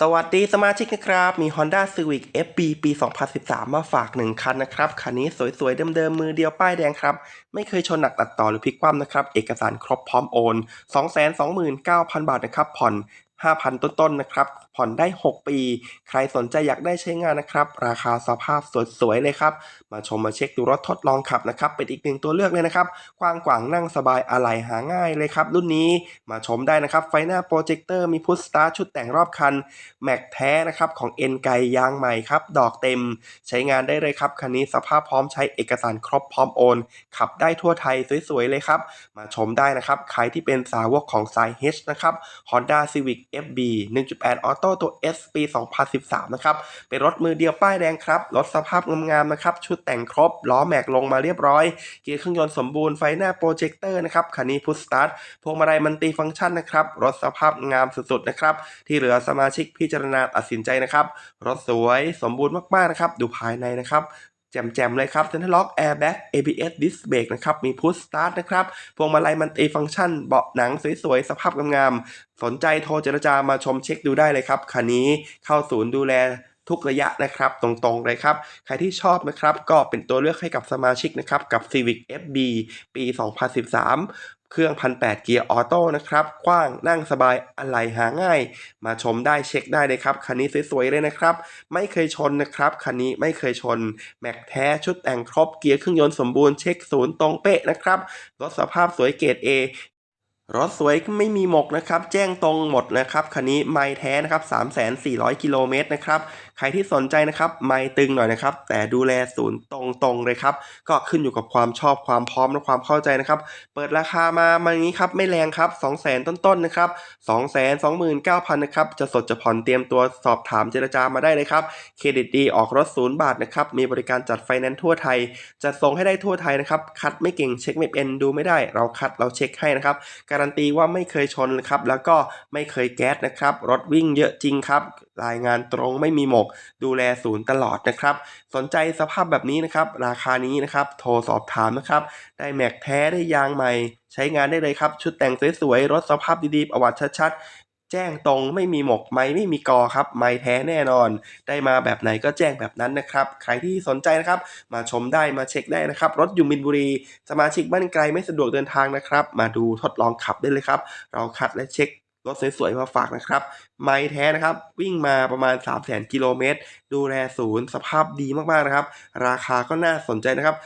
สวัสดีสมาชิกนะครับ มี Honda Civic FB ปี 2013 มาฝาก 1 คันนะครับ คันนี้สวยๆ เดิมๆ มือเดียวป้ายแดงครับ ไม่เคยชนหนักตัดต่อหรือพลิกคว่ำนะครับ เอกสารครบพร้อมโอน 229,000 บาทนะครับ ผ่อน 5,000 ต้นๆนะครับ ผ่อนได้ 6 ปี ใครสนใจอยากได้ใช้งานนะครับ ราคาสภาพสวยๆเลยครับ มาชมมาเช็คดูรถทดลองขับนะครับ เป็นอีกหนึ่งตัวเลือกเลยนะครับ กว้างขวางนั่งสบายอะไหล่หาง่ายเลยครับ รุ่นนี้มาชมได้นะครับ ไฟหน้าโปรเจคเตอร์มีพุทสตาร์ชุดแต่งรอบคัน แม็กแท้นะครับของเอ็นไกยางใหม่ครับ ดอกเต็ม ใช้งานได้เลยครับ คันนี้สภาพพร้อมใช้เอกสารครบพร้อมโอน ขับได้ทั่วไทยสวยๆเลยครับ มาชมได้นะครับ ใครที่เป็นสาวกของสาย H นะครับ Honda Civic FB 1.8 Auto ตัว S ปี 2013 นะครับ เป็นรถมือเดียวป้ายแดงครับ รถสภาพงามๆนะครับ ชุดแต่งครบ ล้อแม็กลงมาเรียบร้อย เกียร์เครื่องยนต์สมบูรณ์ ไฟหน้าโปรเจคเตอร์นะครับ คันนี้พุทสตาร์ท พวงมาลัยมันติฟังก์ชันนะครับ รถสภาพงามสุดๆ นะครับ ที่เหลือสมาชิกพิจารณาตัดสินใจนะครับ รถสวยสมบูรณ์มากๆ นะครับ ดูภายในนะครับ แจ่มๆเลยครับเซ็นทรัลล็อกแอร์แบ็ก ABS Disc Brake นะครับ มีพุ s สตาร์ทนะครับ พวงมาลัยมันติฟังก์ชัน เบาะหนังสวยๆ สภาพงามๆ สนใจโทรเจรจามาชมเช็คดูได้เลยครับ คันนี้เข้าศูนย์ดูแลทุกระยะนะครับตรงๆเลยครับ ใครที่ชอบนะครับก็เป็นตัวเลือกให้กับสมาชิกนะครับ กับ Civic FB ปี 2013 เครื่องพันแเกียร์ออโต้นะครับ กว้างนั่งสบายอะไหล่หาง่าย มาชมได้เช็คได้เลยครับ คันนี้สวยๆเลยนะครับ ไม่เคยชนนะครับ คันนี้ไม่เคยชน แม็กแท้ชุดแต่งครบเกียร์เครื่องยนต์สมบูรณ์เช็คศูนย์ตรงเป๊ะนะครับ รถสภาพสวยเกรด A รถสวยไม่มีหมกนะครับ แจ้งตรงหมดนะครับคันนี้ไม่แท้นะครับ3,400 กิโลเมตรนะครับ ใครที่สนใจนะครับไม่ตึงหน่อยนะครับ แต่ดูแลศูนย์ตรงๆเลยครับ ก็ขึ้นอยู่กับความชอบความพร้อมและความเข้าใจนะครับ เปิดราคามามาอย่างนี้ครับ ไม่แรงครับ 200,000 ต้นๆนะครับ229,000นะครับจะสดจะผ่อนเตรียมตัวสอบถามเจรจามาได้เลยครับเครดิตดีออกรถศูนย์บาทนะครับมีบริการจัดไฟแนนซ์ทั่วไทยจัดส่งให้ได้ทั่วไทยนะครับคัดไม่เก่งเช็คไม่เป็นดูไม่ได้ เราคัดเราเช็คให้นะครับการันตีว่าไม่เคยชนครับแล้วก็ไม่เคยแก๊สนะครับ รถวิ่งเยอะจริงครับ รายงานตรงไม่มีหมก ดูแลศูนย์ตลอดนะครับ สนใจสภาพแบบนี้นะครับ ราคานี้นะครับ โทรสอบถามนะครับ ได้แม็กแท้ได้ยางใหม่ ใช้งานได้เลยครับ ชุดแต่งสวยๆรถสภาพดีๆประวัติชัด แจ้งตรงไม่มีหมกไม่ไม่มีกอครับ ไม่แท้แน่นอน ได้มาแบบไหนก็แจ้งแบบนั้นนะครับ ใครที่สนใจนะครับ มาชมได้มาเช็คได้นะครับ รถอยู่มินบุรี สมาชิกบ้านไกลไม่สะดวกเดินทางนะครับ มาดูทดลองขับได้เลยครับ เราคัดและเช็ครถสวยๆมาฝากนะครับ ไม่แท้นะครับ วิ่งมาประมาณ3 0 0 0 0 0กิโลเมตร ดูแลศูนย์ สภาพดีมากๆนะครับ ราคาก็น่าสนใจนะครับ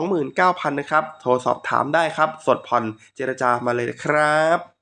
229,000 นะครับ โทรสอบถามได้ครับ สดผ่อนเจรจามาเลยนะครับ